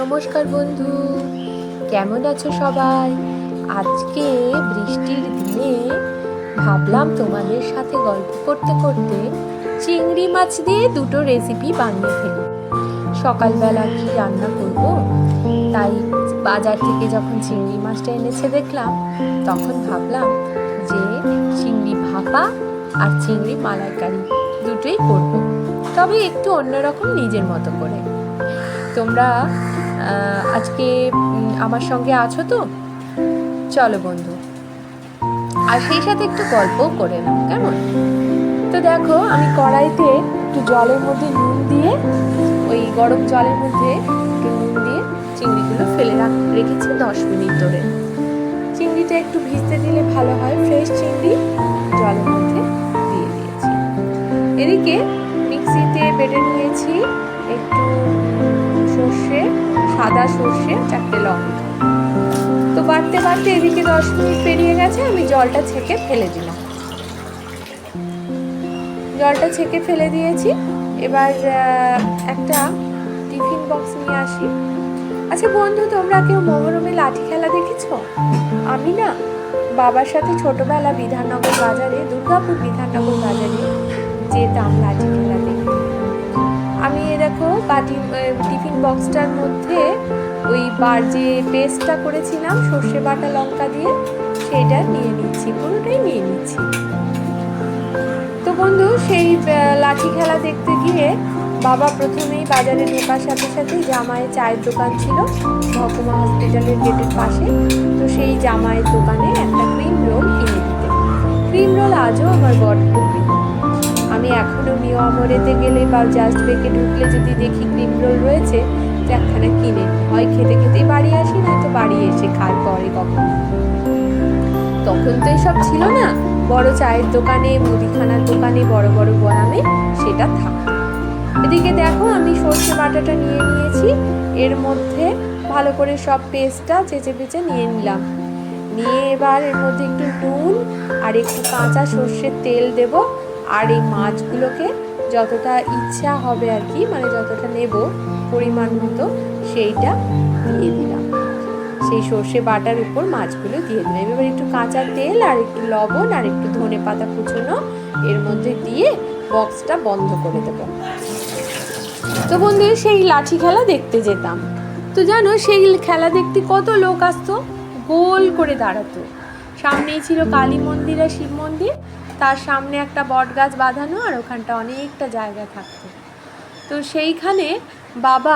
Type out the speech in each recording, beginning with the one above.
নমস্কার বন্ধু, কেমন আছো সবাই? আজকে বৃষ্টির দিনে ভাবলাম তোমাদের সাথে গল্প করতে করতে চিংড়ি মাছ দিয়ে দুটো রেসিপি বানিয়ে ফেলি। সকালবেলা কি রান্না করব? তাই বাজার থেকে যখন চিংড়ি মাছটা এনেছে দেখলাম, তখন ভাবলাম যে চিংড়ি ভাপা আর চিংড়ি মালাইকারি দুটোই করব। তবে একটু অন্যরকম নিজের মতো করে। তোমরা আজকে আমার সঙ্গে আছো তো? চলো বন্ধু। আর সেই সাথে একটু গল্পও করে নাও, কেমন? তো দেখো, আমি কড়াইতে একটু জলের মধ্যে নুন দিয়ে, ওই গরম জলের মধ্যে একটু নুন দিয়ে চিংড়িগুলো ফেলে রাখ, রেখেছি দশ মিনিট ধরে। চিংড়িটা একটু ভিজতে দিলে ভালো হয়, ফ্রেশ চিংড়ি জলের মধ্যে দিয়ে দিয়েছি। এদিকে মিক্সিতে বেটে নিয়েছি একটু সর্ষে, সাদা সর্ষে, চারটে লঙ্কা। তো বাড়তে বাড়তে এদিকে দশ মিনিট পেরিয়ে গেছে, আমি জলটা ছেঁকে ফেলে দিলাম। জলটা ছেঁকে ফেলে দিয়েছি। এবার একটা টিফিন বক্স নিয়ে আসি। আচ্ছা বন্ধু, তোমরা কেউ মহরমে লাঠি খেলা দেখেছ? আমি না, বাবার সাথে ছোটবেলা বিধাননগর বাজারে, দুর্গাপুর বিধাননগর বাজারে যেতাম লাঠি খেলা আমি দেখো বাটি টিফিন বক্সটার মধ্যে ওই বার যে পেস্টটা করেছিলাম, সর্ষে বাটা লঙ্কা দিয়ে সেটা নিয়ে নিচ্ছি, পুরোটাই নিয়ে নিচ্ছি। তো বন্ধু, সেই লাঠি খেলা দেখতে গিয়ে বাবা প্রথমেই বাজারে ঢোকার সাথে সাথে জামাইয়ের চায়ের দোকান ছিল, মহকুমা হসপিটালের গেটের পাশে। তো সেই জামাইয়ের দোকানে একটা ক্রিম রোল কিনে দিতে। ক্রিম রোল আজও আমার বড্ড আমি এখনও নিউ আমরেতে গেলে বা জাস্ট বেকে ঢুকলে যদি দেখি ক্রিম রোল রয়েছে তো একখানা কিনে, হয় খেতে খেতেই বাড়ি আসি, নয়তো বাড়ি এসে খাই পরে কখন। তখন তো এসব ছিল না। বড় চায়ের দোকানে, মুদিখানার দোকানে, বড় বড় বয়ামে সেটা থাকতো এদিকে দেখো আমি সর্ষে বাটাটা নিয়ে নিয়েছি। এর মধ্যে ভালো করে সব পেস্টটা চেঁচে পেঁচে নিয়ে নিলাম। নিয়ে এবার এর মধ্যে একটু নুন আর একটু কাঁচা সর্ষের তেল দেব। আর এই মাছগুলোকে যতটা ইচ্ছা হবে আর কি মানে যতটা নেব পরিমাণ মতো, সেইটা দিয়ে দিলাম। সেই সর্ষে বাটার উপর মাছগুলো দিয়ে দিলাম। এবার একটু কাঁচা তেল আর একটু লবণ আর একটু ধনে পাতা কুচোনো, এর মধ্যে দিয়ে বক্সটা বন্ধ করে দেবো। তো বন্ধু, সেই লাঠি খেলা দেখতে যেতাম। তো জানো, সেই খেলা দেখতে কত লোক আসতো, গোল করে দাঁড়াতো। সামনেই ছিল কালী মন্দির আর শিব মন্দির। তার সামনে একটা বট গাছ বাঁধানো আর ওখানটা অনেকটা জায়গা থাকতো। তো সেইখানে বাবা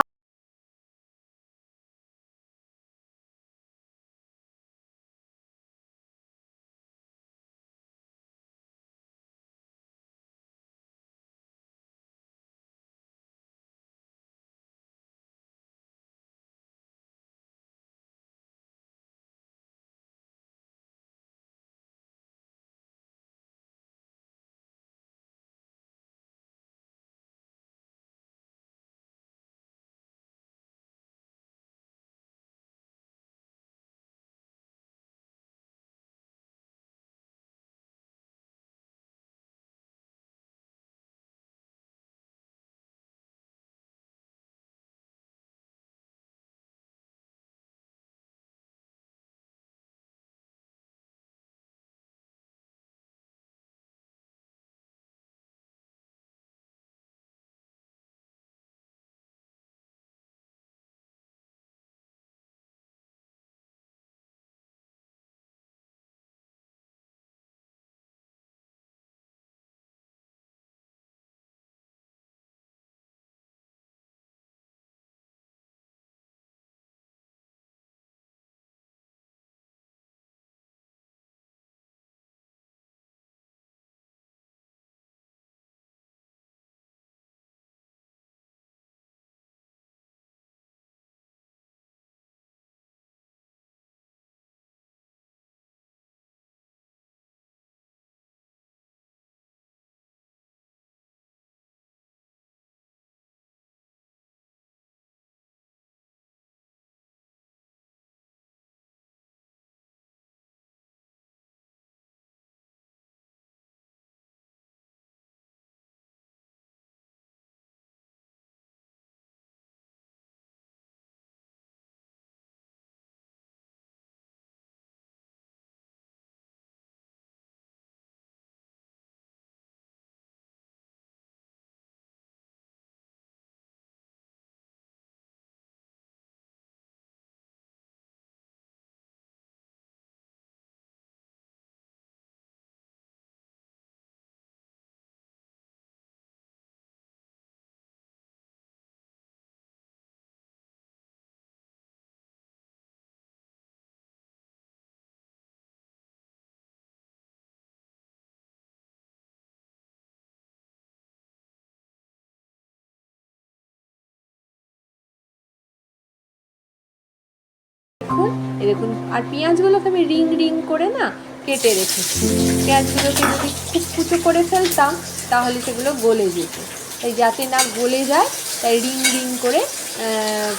দেখুন, এই দেখুন, আর পেঁয়াজগুলোকে আমি রিং রিং করে না কেটে রেখেছি। পেঁয়াজগুলোকে যদি খুব কুচো করে ফেলতাম, তাহলে সেগুলো গলে যেত। তাই যাতে না গলে যায়, তাই রিং রিং করে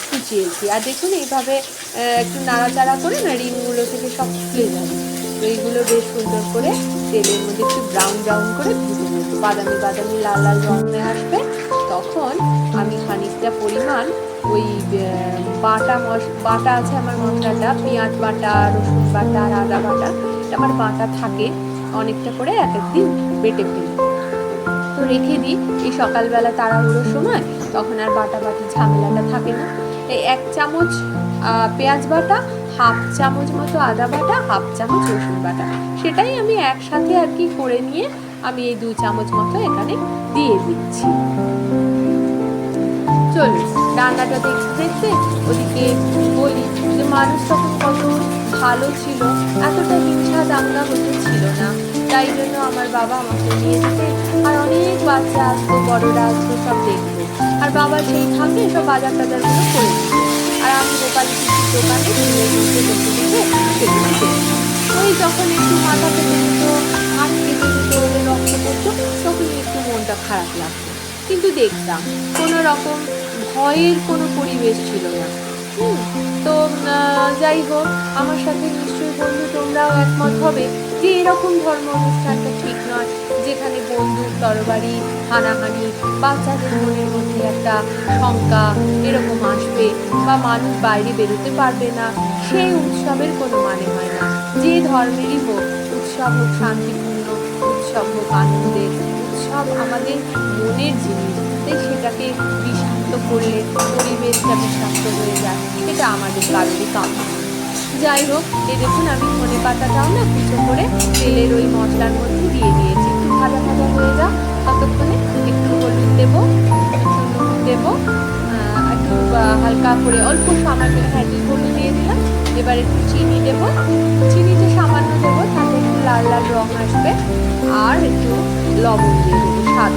কুচিয়েছি। আর দেখুন, এইভাবে একটু নাড়াচাড়া করে না রিংগুলো থেকে সব খুলে যাবে তো এইগুলো বেশ সুন্দর করে তেলের মধ্যে একটু ব্রাউন ব্রাউন করে বাদামি বাদামি লাল লাল রং হয়ে আসবে, তখন খানিকটা পরিমাণ, ওই বাটা মশ, বাটা আছে আমার মশলাটা, পেঁয়াজ বাটা, রসুন বাটা, আর আদা বাটা, এটা আমার বাটা থাকে, অনেকটা করে এক একদিন বেটে ফেলি। তো রেখে দিই, এই সকালবেলা তাড়াহুড়োর সময়, তখন আর বাটা বাটি ঝামেলাটা থাকে না। এই এক চামচ পেঁয়াজ বাটা, হাফ চামচ মতো আদা বাটা, হাফ চামচ রসুন বাটা, সেটাই আমি একসাথে আর কি করে নিয়ে, আমি এই দু চামচ মতো এখানে দিয়ে দিচ্ছি। চলুন রান্নাটা দেখতে দেখতে ওদিকে বলি যে মানুষ তখন কত ভালো ছিল, এতটা হিংসা দাঙ্গা হতে ছিল না। তাই জন্য আমার বাবা আমাকে নিয়ে যেতে আর অনেক বাচ্চা আসতো বড়রা আসতো সব দেখতো আর বাবা সেই ফাঁকে সব বাজার টাজারগুলো করে দিত আর আমি গোপালী পিসির দোকানে কিনে নিতে বসে সেগুলো ওই যখন একটু মাথা কেটে যেত হাত কেটে ওদের রক্ত পড়তো, তখনই একটু মনটা খারাপ লাগতো। কিন্তু দেখতাম কোনো রকম ভয়ের কোনো পরিবেশ ছিল না। তো যাই হোক, আমার সাথে নিশ্চয়ই বন্ধু তোমরাও একমত হবে যে এরকম ধর্ম অনুষ্ঠানটা ঠিক নয়, যেখানে বন্দুক তরবারি, হানাহানি, বাচ্চাদের মনের মধ্যে একটা শঙ্কা এরকম আসবে বা মানুষ বাইরে বেরোতে পারবে না, সেই উৎসবের কোনো মানে হয় না। যে ধর্মেরই হোক, উৎসব হোক শান্তিপূর্ণ, উৎসব হোক আনন্দের, উৎসব আমাদের মনের জিনিস, তাই সেটাকে বিষাক্ত করলে পরিবেশটা বিষাক্ত হয়ে যায়। এটা আমাদের কারোরই কাম্য যাই হোক, এই দেখুন আমি ধনে পাতাটাও না কুচো করে তেলের ওই মশলার মধ্যে দিয়ে দিয়েছি। একটু ভাজা ভাজা হয়ে যা ততক্ষণে একটু হলুদ দেবো, একটু দেবো একটু হালকা করে অল্প সামান্য হ্যাঁ হলুদ দিয়ে দিলাম। এবার একটু চিনি দেবো। চিনিটা সামান্য দেবো, তাতে একটু লাল লাল রং আসবে। আর একটু লবণ দিয়ে দেবো স্বাদ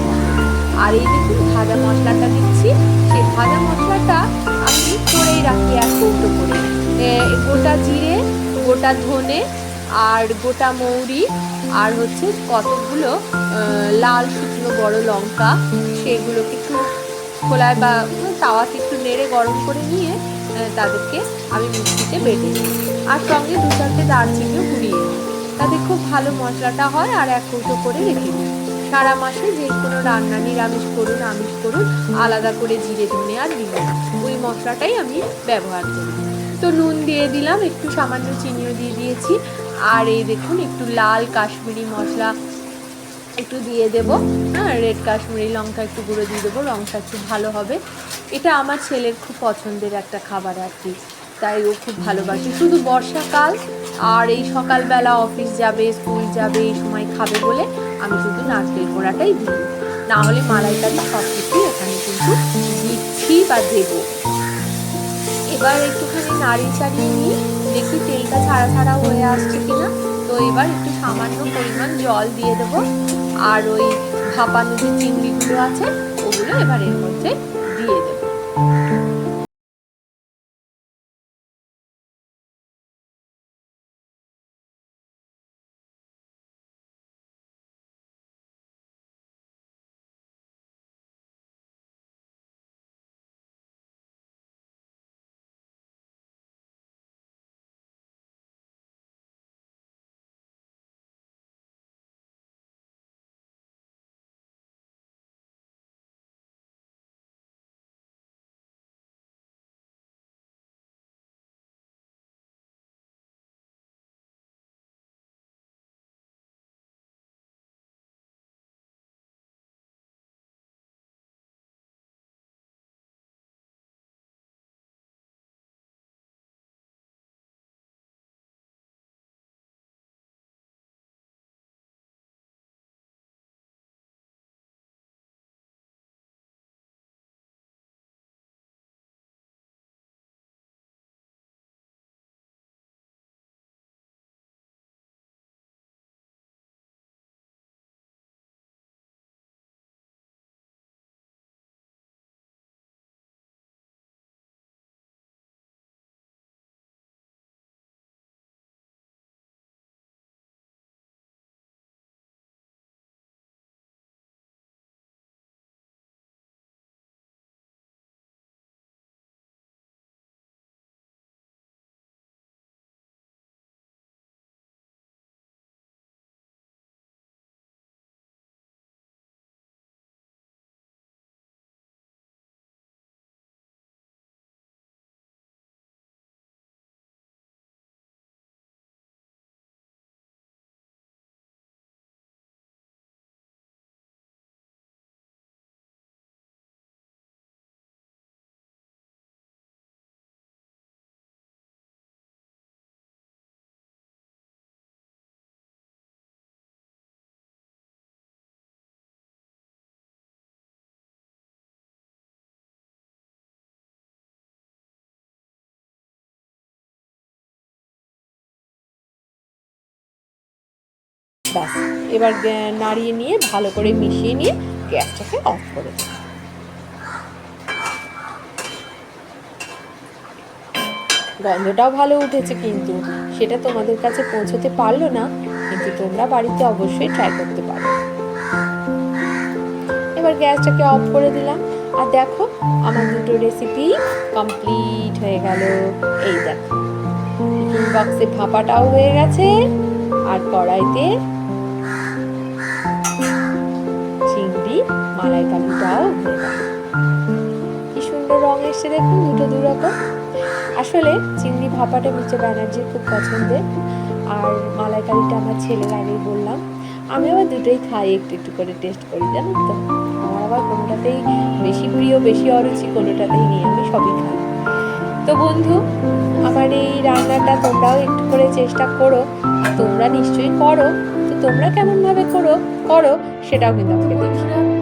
আর এই দেখুন ভাজা মশলাটা দিচ্ছি। ভাজা মশলাটা আমি করেই রাখি এক কৌটো করে। গোটা জিরে, গোটা ধনে আর গোটা মৌরি আর হচ্ছে কতগুলো লাল শুকনো বড় লঙ্কা, সেগুলোকে একটু খোলায় বা তাওয়াতে একটু নেড়ে গরম করে নিয়ে তাদেরকে আমি মিক্সিতে বেটে নিই। আর সঙ্গে দু চারটে দারচিনিও গুঁড়িয়ে নিই। খুব ভালো মশলাটা হয় আর এক কৌটো করে রেখে দিই। সারা মাসে যে কোনো রান্না, নিরামিষ করুন, আমিষ করুন, আলাদা করে জিরে, ধনে আর দিব ওই মশলাটাই আমি ব্যবহার করি। তো নুন দিয়ে দিলাম, একটু সামান্য চিনিও দিয়ে দিয়েছি। আর এই দেখুন, একটু লাল কাশ্মীরি মশলা একটু দিয়ে দেবো। হ্যাঁ রেড কাশ্মীরি লঙ্কা একটু গুঁড়ো দিয়ে দেবো লঙ্কা একটু ভালো হবে। এটা আমার ছেলের খুব পছন্দের একটা খাবার আর কি, তাই ও খুব ভালোবাসে। শুধু বর্ষাকাল আর এই সকালবেলা অফিস যাবে, স্কুল যাবে, এই সময় খাবে বলে আমি শুধু নারকেল কোড়াটাই দিই না হলে মালাইটা তো সব কিছুই এখানে কিন্তু দিচ্ছি বা দেবো। এবার একটুখানি নাড়ি চাড়িয়ে নিই দেখি তেলটা ছাড়া ছাড়া হয়ে আসছে কিনা। তো এবার একটু সামান্য পরিমাণ জল দিয়ে দেবো। আর ওই ভাপানো যে চিংড়িগুলো আছে, ওগুলো এবার এর মধ্যে দিয়ে দেবো। ব্যাস এবার নাড়িয়ে নিয়ে, ভালো করে মিশিয়ে নিয়ে গ্যাসটাকে অফ করে। গন্ধটাও ভালো উঠেছে কিন্তু, সেটা তোমাদের কাছে পৌঁছতে পারল না, কিন্তু তোমরা বাড়িতে অবশ্যই ট্রাই করতে পারো। এবার গ্যাসটাকে অফ করে দিলাম। আর দেখো, আমার দুটো রেসিপি কমপ্লিট হয়ে গেল। এই দেখো বক্সে ভাপাটাও হয়ে গেছে, আর কড়াইতে মালাইকারিটাও হয়ে কি সুন্দর রং এসছে দেখুন দুটো দু রকম। আসলে চিংড়ি ভাপাটা মিস্টার ব্যানার্জির খুব পছন্দের। আর মালাইকারিটা আমার ছেলের আগেই বললাম। আমি আবার দুটোই খাই, একটু একটু করে টেস্ট করি, জানেন তো? আমার আবার কোনোটাতেই বেশি প্রিয়, বেশি অরুচি, কোনোটাতেই নেই, আমি সবই খাই। তো বন্ধু, আমার এই রান্নাটা তোমরাও একটু করে চেষ্টা করো। তোমরা নিশ্চয়ই করো। তো তোমরা কেমনভাবে করো করো, সেটাও কিন্তু আমাকে দেখি